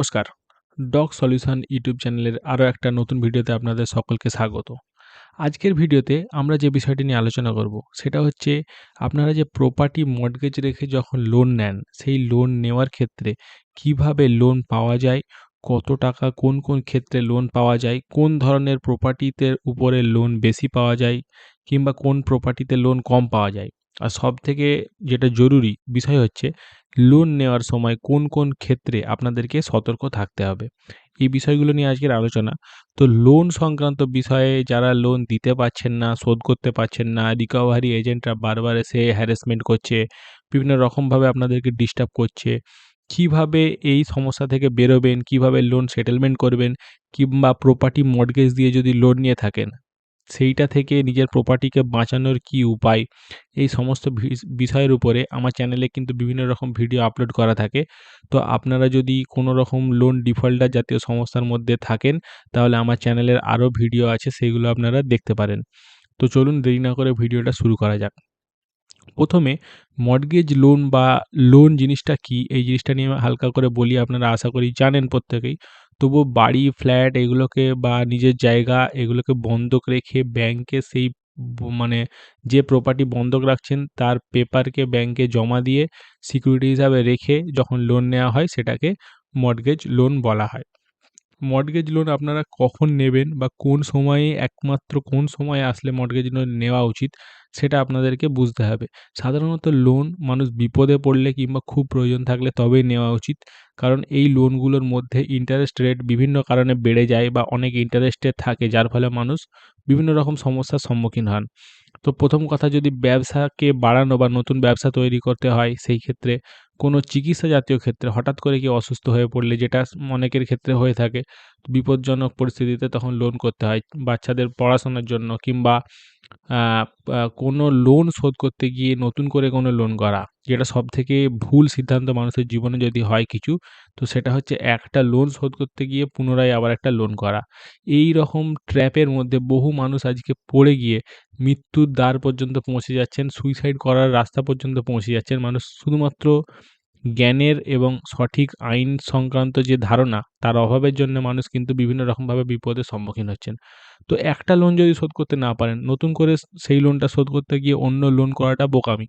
নমস্কার। Dog solution YouTube চ্যানেলের আরও একটা নতুন ভিডিওতে আপনাদের সকলকে স্বাগত। আজকের ভিডিওতে আমরা যে বিষয়টি নিয়ে আলোচনা করব, সেটা হচ্ছে আপনারা যে প্রপার্টি মর্টগেজ রেখে যখন লোন নেন, সেই লোন নেওয়ার ক্ষেত্রে কীভাবে লোন পাওয়া যায়, কত টাকা, কোন কোন ক্ষেত্রে লোন পাওয়া যায়, কোন ধরনের প্রপার্টিতে উপরে লোন বেশি পাওয়া যায়, কিংবা কোন প্রপার্টিতে লোন কম পাওয়া যায় আর সব থেকে যেটা জরুরি বিষয় হচ্ছে লোন নেওয়ার সময় কোন কোন ক্ষেত্রে আপনাদেরকে সতর্ক থাকতে হবে? এই বিষয়গুলো নিয়ে আজকের আলোচনা। তো লোন সংক্রান্ত বিষয়ে যারা লোন দিতে পারছেন না, শোধ করতে পারছেন না রিকভারি এজেন্টরা বারবার এসে হ্যারাসমেন্ট করছে, বিভিন্ন রকমভাবে আপনাদেরকে ডিস্টার্ব করছে, কীভাবে এই সমস্যা থেকে বেরোবেন, কীভাবে লোন সেটেলমেন্ট করবেন, কিংবা প্রপার্টি মর্টগেজ দিয়ে যদি লোন নিয়ে থাকেন সেইটা থেকে নিজের প্রপার্টিকে বাঁচানোর কি উপায়? এই সমস্ত বিষয়ের উপরে আমার চ্যানেলে কিন্তু বিভিন্ন রকম ভিডিও আপলোড করা থাকে। তো আপনারা যদি কোনো রকম লোন ডিফল্টার জাতীয় সমস্যার মধ্যে থাকেন, তাহলে আমার চ্যানেলের আরও ভিডিও আছে, সেগুলো আপনারা দেখতে পারেন। তো চলুন দেরি না করে ভিডিওটা শুরু করা যাক। প্রথমে মর্টগেজ লোন বা লোন জিনিসটা কি? এই জিনিসটা নিয়ে হালকা করে বলি, আপনারা আশা করি জানেন প্রত্যেকেই। তবুও বাড়ি, ফ্ল্যাট এগুলোকে বা নিজের জায়গা এগুলোকে বন্ধক রেখে ব্যাংকে সেই মানে যে প্রপার্টি বন্ধক রাখছেন তার পেপারকে ব্যাংকে জমা দিয়ে সিকিউরিটি হিসাবে রেখে যখন লোন নেওয়া হয় সেটাকে মর্টগেজ লোন বলা হয়। মর্টগেজ লোন আপনারা কখন নেবেন বা কোন সময়ে, একমাত্র কোন সময়ে আসলে মর্টগেজ লোন নেওয়া উচিত, সেটা আপনাদেরকে বুঝতে হবে। সাধারণত লোন মানুষ বিপদে পড়লে কিংবা খুব প্রয়োজন থাকলে তবেই নেওয়া উচিত। কারণ এই লোনগুলোর মধ্যে ইন্টারেস্ট রেট বিভিন্ন কারণে বেড়ে যায় বা অনেক ইন্টারেস্টে থাকে, যার ফলে মানুষ বিভিন্ন রকম সমস্যার সম্মুখীন হন। তো প্রথম কথা, যদি ব্যবসাকে বাড়ানো বা নতুন ব্যবসা তৈরি করতে হয়, সেই ক্ষেত্রে কোনো চিকিৎসা জাতীয় ক্ষেত্রে হঠাৎ করে কি অসুস্থ হয়ে পড়লে যেটা অনেকের ক্ষেত্রে হয়ে থাকে, বিপজ্জনক পরিস্থিতিতে তখন লোন করতে হয়। বাচ্চাদের পড়াশোনার জন্য কিংবা কোনো লোন শোধ করতে গিয়ে নতুন করে কোনো লোন করা, যেটা সব থেকে ভুল সিদ্ধান্ত মানুষের জীবনে যদি হয় কিছু, তো সেটা হচ্ছে একটা লোন শোধ করতে গিয়ে পুনরায় আবার একটা লোন করা। এই রকম ট্র্যাপের মধ্যে বহু মানুষ আজকে পড়ে গিয়ে মৃত্যুর দ্বার পর্যন্ত পৌঁছে যাচ্ছেন সুইসাইড করার রাস্তা পর্যন্ত পৌঁছে যাচ্ছেন। মানুষ শুধুমাত্র জ্ঞানের এবং সঠিক আইন সংক্রান্ত যে ধারণা, তার অভাবের জন্য মানুষ কিন্তু বিভিন্ন রকমভাবে বিপদের সম্মুখীন হচ্ছেন। তো একটা লোন যদি শোধ করতে না পারেন, নতুন করে সেই লোনটা শোধ করতে গিয়ে অন্য লোন করাটা বোকামি।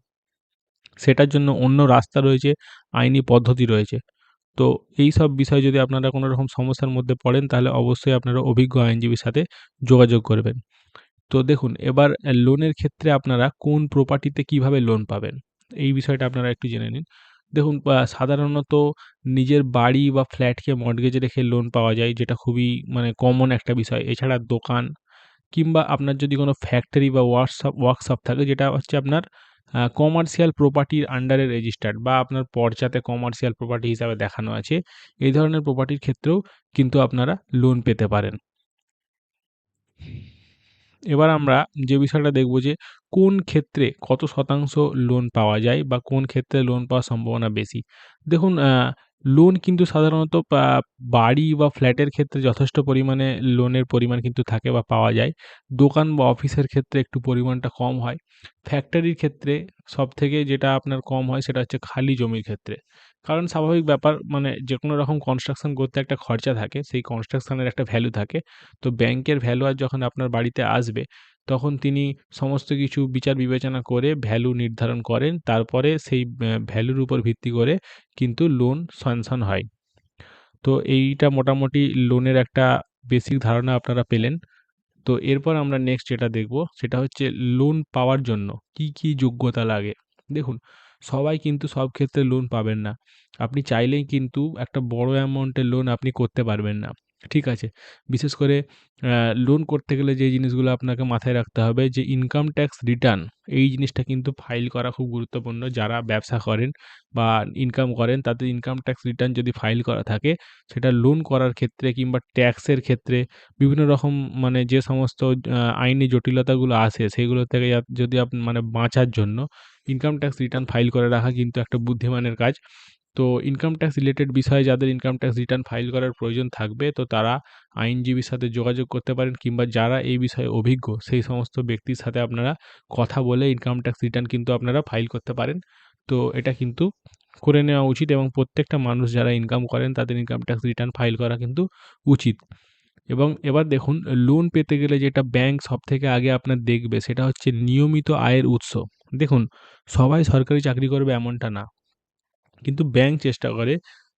সেটার জন্য অন্য রাস্তা রয়েছে, আইনি পদ্ধতি রয়েছে। তো এই সব বিষয় যদি আপনারা কোনো রকম সমস্যার মধ্যে পড়েন, তাহলে অবশ্যই আপনারা অভিজ্ঞ আইনজীবীর সাথে যোগাযোগ করবেন। তো দেখুন, এবার লোনের ক্ষেত্রে আপনারা কোন প্রপার্টিতে কীভাবে লোন পাবেন? এই বিষয়টা আপনারা একটু জেনে নিন। দেখুন সাধারণত নিজের বাড়ি বা ফ্ল্যাটকে মর্টগেজ রেখে লোন পাওয়া যায়, যেটা খুবই মানে কমন একটা বিষয়। এছাড়া দোকান কিংবা আপনার যদি কোনো ফ্যাক্টরি বা ওয়ার্কশপ ওয়ার্কশপ থাকে, যেটা হচ্ছে আপনার কমার্শিয়াল প্রপার্টির আন্ডারে রেজিস্টার্ড বা আপনার পর্চাতে কমার্শিয়াল প্রপার্টি হিসাবে দেখানো আছে, এই ধরনের প্রপার্টির ক্ষেত্রেও কিন্তু আপনারা লোন পেতে পারেন। এবার আমরা যে বিষয়টা দেখব যে কোন ক্ষেত্রে কত শতাংশ লোন পাওয়া যায় বা কোন ক্ষেত্রে লোন পাওয়ার সম্ভাবনা বেশি? দেখুন লোন কিন্তু সাধারণত বাড়ি বা ফ্ল্যাটের ক্ষেত্রে যথেষ্ট পরিমাণে লোনের পরিমাণ কিন্তু থাকে বা পাওয়া যায়। দোকান বা অফিসের ক্ষেত্রে একটু পরিমাণটা কম হয়। ফ্যাক্টরির ক্ষেত্রে সব থেকে যেটা আপনার কম হয় সেটা হচ্ছে খালি জমির ক্ষেত্রে। কারণ স্বাভাবিক ব্যাপার মানে যে কোনো রকম কনস্ট্রাকশন করতে একটা খরচা থাকে, সেই কনস্ট্রাকশনের একটা ভ্যালু থাকে। তো ব্যাংকের ভ্যালু আর যখন আপনার বাড়িতে আসবে, তখন তিনি সমস্ত কিছু বিচার বিবেচনা করে ভ্যালু নির্ধারণ করেন। তারপরে সেই ভ্যালুর উপর ভিত্তি করে কিন্তু লোন স্যাংশন হয়। তো এইটা মোটামুটি লোনের একটা বেসিক ধারণা আপনারা পেলেন। তো এরপর আমরা নেক্সট যেটা দেখব, সেটা হচ্ছে লোন পাওয়ার জন্য কি কি যোগ্যতা লাগে। দেখুন সবাই কিন্তু সব ক্ষেত্রে লোন পাবেন না। আপনি চাইলেই কিন্তু একটা বড় অ্যামাউন্টের লোন আপনি করতে পারবেন না। ঠিক আছে? বিশেষ করে লোন করতে গেলে যে জিনিসগুলো আপনাকে মাথায় রাখতে হবে যে ইনকাম ট্যাক্স রিটার্ন এই জিনিসটা কিন্তু ফাইল করা খুব গুরুত্বপূর্ণ। যারা ব্যবসা করেন বা ইনকাম করেন, তাদের ইনকাম ট্যাক্স রিটার্ন যদি ফাইল করা থাকে, সেটা লোন করার ক্ষেত্রে কিংবা ট্যাক্সের ক্ষেত্রে বিভিন্ন রকম মানে যে সমস্ত আইনি জটিলতাগুলো আসে সেগুলো থেকে যদি আপ মানে বাঁচার জন্য ইনকাম ট্যাক্স রিটার্ন ফাইল করে রাখা কিন্তু একটা বুদ্ধিমানের কাজ। তো ইনকাম ট্যাক্স রিলেটেড বিষয়ে যাদের ইনকাম ট্যাক্স রিটার্ন ফাইল করার প্রয়োজন থাকবে, তো তারা আইনজীবীর সাথে যোগাযোগ করতে পারেন কিংবা যারা এই বিষয়ে অভিজ্ঞ, সেই সমস্ত ব্যক্তির সাথে আপনারা কথা বলে ইনকাম ট্যাক্স রিটার্ন কিন্তু আপনারা ফাইল করতে পারেন। তো এটা কিন্তু করে নেওয়া উচিত এবং প্রত্যেকটা মানুষ যারা ইনকাম করেন, তাদের ইনকাম ট্যাক্স রিটার্ন ফাইল করা কিন্তু উচিত। এবং এবার দেখুন লোন পেতে গেলে যেটা ব্যাংক সবথেকে আগে আপনার দেখবে, সেটা হচ্ছে নিয়মিত আয়ের উৎস। দেখুন, সবাই সরকারি চাকরি করবে এমনটা না। কিন্তু ব্যাংক চেষ্টা করে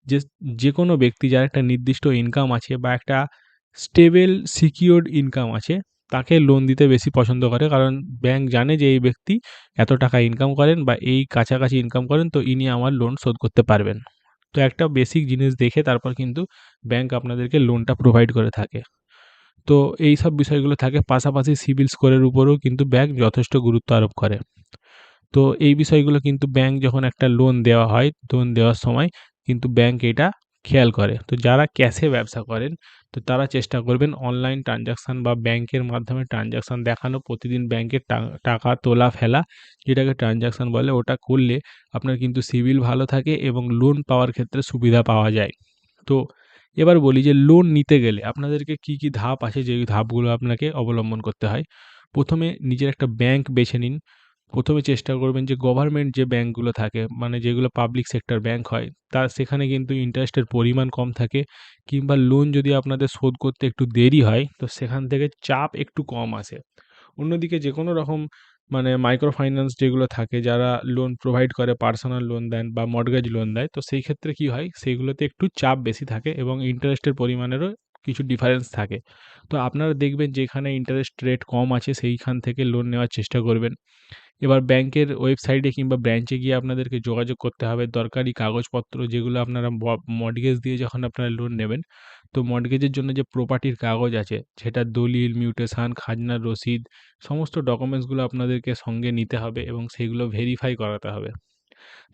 যে যে কোনো ব্যক্তি যার একটা নির্দিষ্ট ইনকাম আছে বা একটা স্টেবল সিকিউরড ইনকাম আছে, তাকে লোন দিতে বেশি পছন্দ করে। কারণ ব্যাংক জানে যে, এই ব্যক্তি এত টাকা ইনকাম করেন বা এই কাছাকাছি ইনকাম করেন, তো ইনি আমার লোন শোধ করতে পারবেন। তো একটা বেসিক জিনিস দেখে তারপর কিন্তু ব্যাংক আপনাদেরকে লোনটা প্রোভাইড করে থাকে। তো এই সব বিষয়গুলো থাকে। পাশাপাশি সিভিল স্কোরের উপরেও কিন্তু ব্যাংক যথেষ্ট গুরুত্ব আরোপ করে। তো এই বিষয়গুলো কিন্তু ব্যাংক যখন একটা লোন দেওয়া হয় লোন দেওয়ার সময় কিন্তু ব্যাংক এটা খেয়াল করে। তো যারা ক্যাশে ব্যবসা করেন, তো তারা চেষ্টা করবেন অনলাইন ট্রানজাকশান বা ব্যাংকের মাধ্যমে ট্রানজাকশান দেখানো, প্রতিদিন ব্যাংকে টাকা তোলা, ফেলা, যেটাকে ট্রানজাকশান বলে, ওটা করলে আপনার কিন্তু সিভিল ভালো থাকে এবং লোন পাওয়ার ক্ষেত্রে সুবিধা পাওয়া যায়। তো এবার বলি যে লোন নিতে গেলে আপনাদেরকে কি কি ধাপ আছে? যে ধাপগুলো আপনাকে অবলম্বন করতে হয়। প্রথমে নিজের একটা ব্যাংক বেছে নিন। প্রথমে চেষ্টা করবেন যে গভর্নমেন্ট যে ব্যাঙ্কগুলো থাকে মানে যেগুলো পাবলিক সেক্টর ব্যাঙ্ক হয় তার সেখানে কিন্তু ইন্টারেস্টের পরিমাণ কম থাকে কিংবা লোন যদি আপনাদের শোধ করতে একটু দেরি হয়, তো সেখান থেকে চাপ একটু কম আসে। অন্যদিকে যে কোনো রকম মানে মাইক্রো ফাইন্যান্স যেগুলো থাকে, যারা লোন প্রোভাইড করে পার্সোনাল লোন দেন বা মর্টগেজ লোন দেয়, তো সেই ক্ষেত্রে কি হয় সেইগুলোতে একটু চাপ বেশি থাকে এবং ইন্টারেস্টের পরিমাণেরও কিছু ডিফারেন্স থাকে। তো আপনারা দেখবেন যেখানে ইন্টারেস্ট রেট কম আছে, সেইখান থেকে লোন নেওয়ার চেষ্টা করবেন। এবার ব্যাংকের ওয়েবসাইটে কিংবা ব্রাঞ্চে গিয়ে আপনাদেরকে যোগাযোগ করতে হবে। দরকারি কাগজপত্র যেগুলো আপনারা মর্টগেজ দিয়ে যখন আপনারা লোন নেবেন, তো মর্টগেজের জন্য যে প্রপার্টির কাগজ আছে, সেটা দলিল মিউটেশান খাজনার রসিদ, সমস্ত ডকুমেন্টসগুলো আপনাদেরকে সঙ্গে নিতে হবে এবং সেগুলো ভেরিফাই করাতে হবে।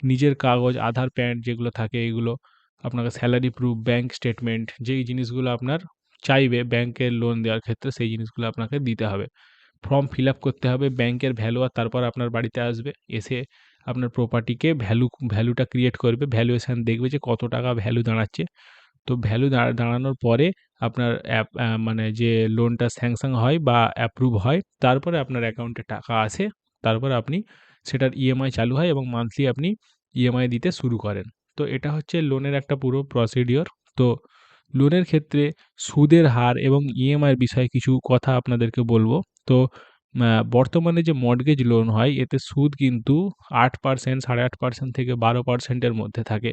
নিজের কাগজ আধার প্যান যেগুলো থাকে এগুলো, আপনাকে স্যালারি প্রুফ ব্যাংক স্টেটমেন্ট যেই জিনিসগুলো আপনার চাইবে ব্যাংকের লোন দেওয়ার ক্ষেত্রে, সেই জিনিসগুলো আপনাকে দিতে হবে। ফর্ম ফিল করতে হবে ব্যাংকের ভ্যালু আর তারপর আপনার বাড়িতে আসবে। এসে আপনার প্রপার্টিকে ভ্যালু ভ্যালুটা ক্রিয়েট করবে। ভ্যালুয়েশান দেখবে যে কত টাকা ভ্যালু দাঁড়াচ্ছে। তো ভ্যালু দাঁড়ানোর পরে আপনার অ্যাপ মানে যে লোনটা স্যাংশন হয় বা অ্যাপ্রুভ হয়, তারপরে আপনার অ্যাকাউন্টে টাকা আসে। তারপর আপনি সেটার ইএমআই চালু হয় এবং মান্থলি আপনি ইএমআই দিতে শুরু করেন। তো এটা হচ্ছে লোনের একটা পুরো প্রসিডিওর তো লোনের ক্ষেত্রে সুদের হার এবং ইএমআইয়ের বিষয়ে কিছু কথা আপনাদেরকে বলব। তো বর্তমানে যে মর্টগেজ লোন হয়, এতে সুদ কিন্তু আট পার্সেন্ট সাড়ে আট পার্সেন্ট থেকে বারো পার্সেন্টের মধ্যে থাকে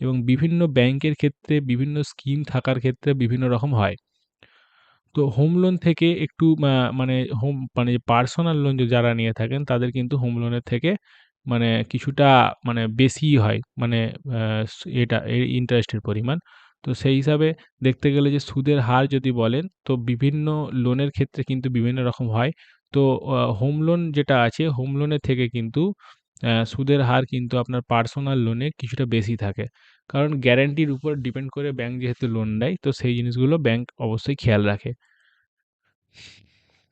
এবং বিভিন্ন ব্যাংকের ক্ষেত্রে বিভিন্ন স্কিম থাকার ক্ষেত্রে বিভিন্ন রকম হয়। তো হোম লোন থেকে একটু মানে হোম মানে পার্সোনাল লোন যারা নিয়ে থাকেন, তাদের কিন্তু হোম লোনের থেকে মানে কিছুটা মানে বেশিই হয় মানে এটা ইন্টারেস্টের পরিমাণ। তো সেই হিসাবে দেখতে গেলে যে সুদের হার যদি বলেন, তো বিভিন্ন লোনের ক্ষেত্রে কিন্তু বিভিন্ন রকম হয়। তো হোম লোন যেটা আছে হোম লোনের থেকে কিন্তু সুদের হার কিন্তু আপনার পার্সোনাল লোনে কিছুটা বেশি থাকে। কারণ গ্যারান্টির উপর ডিপেন্ড করে ব্যাংক যেহেতু লোন দেয়, তো সেই জিনিসগুলো ব্যাংক অবশ্যই খেয়াল রাখে।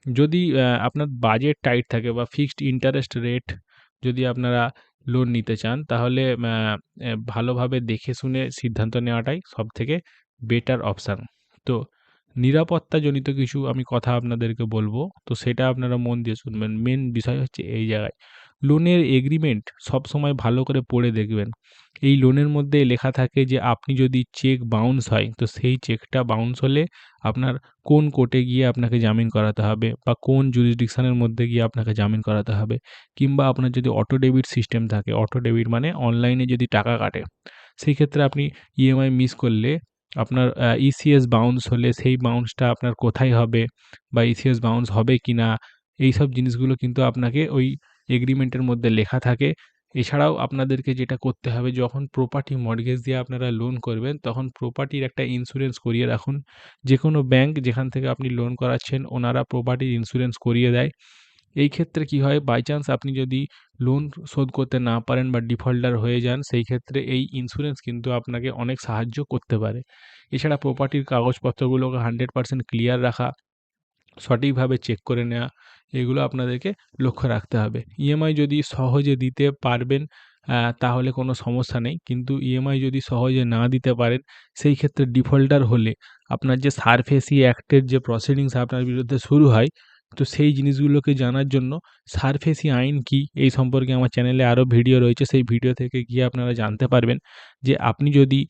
যদি আপনার বাজেট টাইট থাকে বা ফিক্সড ইন্টারেস্ট রেট যদি আপনারা লোন নিতে চান, তাহলে ভালোভাবে দেখে শুনে সিদ্ধান্ত নেওয়াটাই সব থেকে বেটার অপশান তো, নিরাপত্তাজনিত কিছু আমি কথা আপনাদেরকে বলব, তো সেটা আপনারা মন দিয়ে শুনবেন। মেন বিষয় হচ্ছে এই জায়গায় লোনের এগ্রিমেন্ট সবসময় ভালো করে পড়ে দেখবেন। এই লোনের মধ্যে লেখা থাকে যে, আপনি যদি চেক বাউন্স হয়, তো সেই চেকটা বাউন্স হলে আপনার কোন কোর্টে গিয়ে আপনাকে জামিন করাতে হবে বা কোন জুরিসডিকশানের মধ্যে গিয়ে আপনাকে জামিন করাতে হবে? কিংবা আপনার যদি অটো ডেবিট সিস্টেম থাকে অটো ডেবিট মানে অনলাইনে যদি টাকা কাটে সেই ক্ষেত্রে আপনি ইএমআই মিস করলে আপনার ইসিএস বাউন্স হলে সেই বাউন্সটা আপনার কোথায় হবে বা ইসিএস বাউন্স হবে কি না এই সব জিনিসগুলো কিন্তু আপনাকে ওই এগ্রিমেন্টের মধ্যে লেখা থাকে। এছাড়াও আপনাদেরকে যেটা করতে হবে, যখন প্রপার্টি মর্গেজ দিয়ে আপনারা লোন করবেন, তখন প্রপার্টির একটা ইন্স্যুরেন্স করিয়ে রাখুন। যে কোনো ব্যাংক যেখান থেকে আপনি লোন করাচ্ছেন, ওনারা প্রপার্টির ইন্স্যুরেন্স করিয়ে দেয়। এই ক্ষেত্রে কি হয় বাই চান্স আপনি যদি লোন শোধ করতে না পারেন বা ডিফল্টার হয়ে যান, সেই ক্ষেত্রে এই ইন্স্যুরেন্স কিন্তু আপনাকে অনেক সাহায্য করতে পারে। এছাড়া প্রপার্টির কাগজপত্রগুলোকে হান্ড্রেড পার্সেন্ট ক্লিয়ার রাখা সঠিকভাবে চেক করে নেওয়া এগুলো আপনাদেরকে লক্ষ্য রাখতে হবে। ইএমআই যদি সহজে দিতে পারবেন তাহলে কোনো সমস্যা নেই। কিন্তু ইএমআই যদি সহজে না দিতে পারেন, সেই ক্ষেত্রে ডিফল্টার হলে আপনার যে সারফেসি অ্যাক্টের যে প্রসিডিংস আপনার বিরুদ্ধে শুরু হয় তো সেই জিনিসগুলোকে জানার জন্য সারফেসি আইন কী? এই সম্পর্কে আমার চ্যানেলে আরও ভিডিও রয়েছে। সেই ভিডিও থেকে গিয়ে আপনারা জানতে পারবেন যে আপনি যদি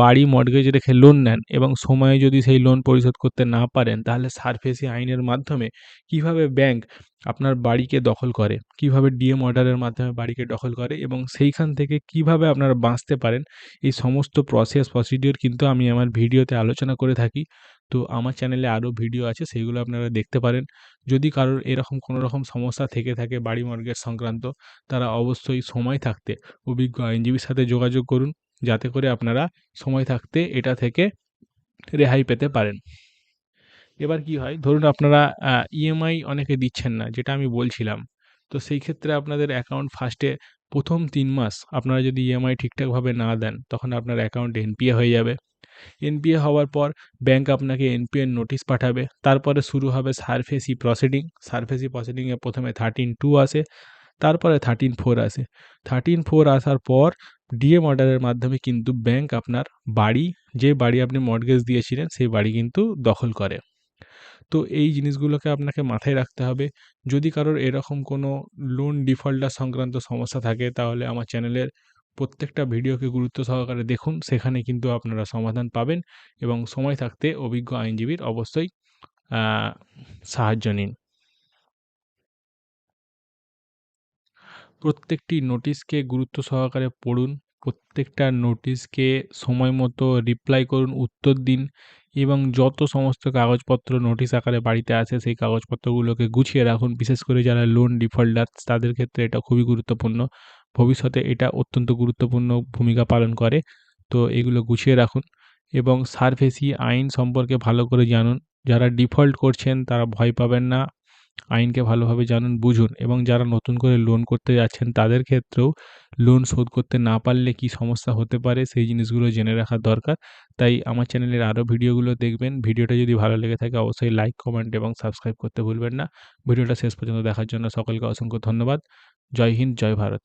বাড়ি মর্টগেজ রেখে লোন নেন এবং সময়ে যদি সেই লোন পরিশোধ করতে না পারেন, তাহলে সারফেসি আইনের মাধ্যমে কীভাবে ব্যাংক আপনার বাড়িকে দখল করে? কীভাবে ডিএম অর্ডারের মাধ্যমে বাড়িকে দখল করে? এবং সেইখান থেকে কীভাবে আপনারা বাঁচতে পারেন? এই সমস্ত প্রসেস প্রসিডিওর কিন্তু আমি আমার ভিডিওতে আলোচনা করে থাকি। তো আমার চ্যানেলে আরও ভিডিও আছে সেইগুলো আপনারা দেখতে পারেন। যদি কারোর এরকম কোনো রকম সমস্যা থেকে থাকে বাড়ি মর্গেজ সংক্রান্ত, তারা অবশ্যই সময় থাকতে অভিজ্ঞ আইনজীবীর সাথে যোগাযোগ করুন, যাতে করে আপনারা সময় থাকতে এটা থেকে রেহাই পেতে পারেন। এবার কি হয়? ধরুন আপনারা ইএমআই অনেকে দিচ্ছেন না, যেটা আমি বলছিলাম। তো সেই ক্ষেত্রে আপনাদের অ্যাকাউন্ট ফার্স্টে প্রথম তিন মাস আপনারা যদি ইএমআই ঠিকঠাকভাবে না দেন, তখন আপনার অ্যাকাউন্ট এনপিএ হয়ে যাবে। এনপিএ হওয়ার পর ব্যাংক আপনাকে এনপিএ নোটিশ পাঠাবে। তারপরে শুরু হবে সারফেসি প্রসিডিং সারফেসি প্রসিডিংয়ে প্রথমে থার্টিন টু আসে, তারপরে থার্টিন ফোর আসে। থার্টিন ফোর আসার পর ডিএম অর্ডারের মাধ্যমে কিন্তু ব্যাংক আপনার বাড়ি, যে বাড়ি আপনি মর্গেজ দিয়েছিলেন, সেই বাড়ি কিন্তু দখল করে। তো এই জিনিসগুলোকে আপনাকে মাথায় রাখতে হবে। যদি কারোর এরকম কোনো লোন ডিফল্টার সংক্রান্ত সমস্যা থাকে, তাহলে আমার চ্যানেলের প্রত্যেকটা ভিডিওকে গুরুত্ব সহকারে দেখুন, সেখানে কিন্তু আপনারা সমাধান পাবেন এবং সময় থাকতে অভিজ্ঞ আইনজীবীর অবশ্যই সাহায্য নিন। প্রত্যেকটি নোটিশকে গুরুত্ব সহকারে পড়ুন, প্রত্যেকটা নোটিশকে সময় মতো রিপ্লাই করুন, উত্তর দিন এবং যত সমস্ত কাগজপত্র নোটিশ আকারে বাড়িতে আসে সেই কাগজপত্রগুলোকে গুছিয়ে রাখুন। বিশেষ করে যারা লোন ডিফল্টার তাদের ক্ষেত্রে এটা খুবই গুরুত্বপূর্ণ। ভবিষ্যতে এটা অত্যন্ত গুরুত্বপূর্ণ ভূমিকা পালন করে। তো এগুলো গুছিয়ে রাখুন এবং সারফেসি আইন সম্পর্কে ভালো করে জানুন। যারা ডিফল্ট করছেন তারা ভয় পাবেন না। আইনকে ভালোভাবে জানুন, বুঝুন এবং যারা নতুন করে লোন করতে যাচ্ছেন তাদের ক্ষেত্রেও লোন শোধ করতে না পারলে কি সমস্যা হতে পারে সেই জিনিসগুলো জেনে রাখা দরকার। তাই আমার চ্যানেলের আরও ভিডিওগুলো দেখবেন। ভিডিওটা যদি ভালো লেগে থাকে অবশ্যই লাইক কমেন্ট এবং সাবস্ক্রাইব করতে ভুলবেন না। ভিডিওটা শেষ পর্যন্ত দেখার জন্য সকলকে অসংখ্য ধন্যবাদ। জয় হিন্দ, জয় ভারত।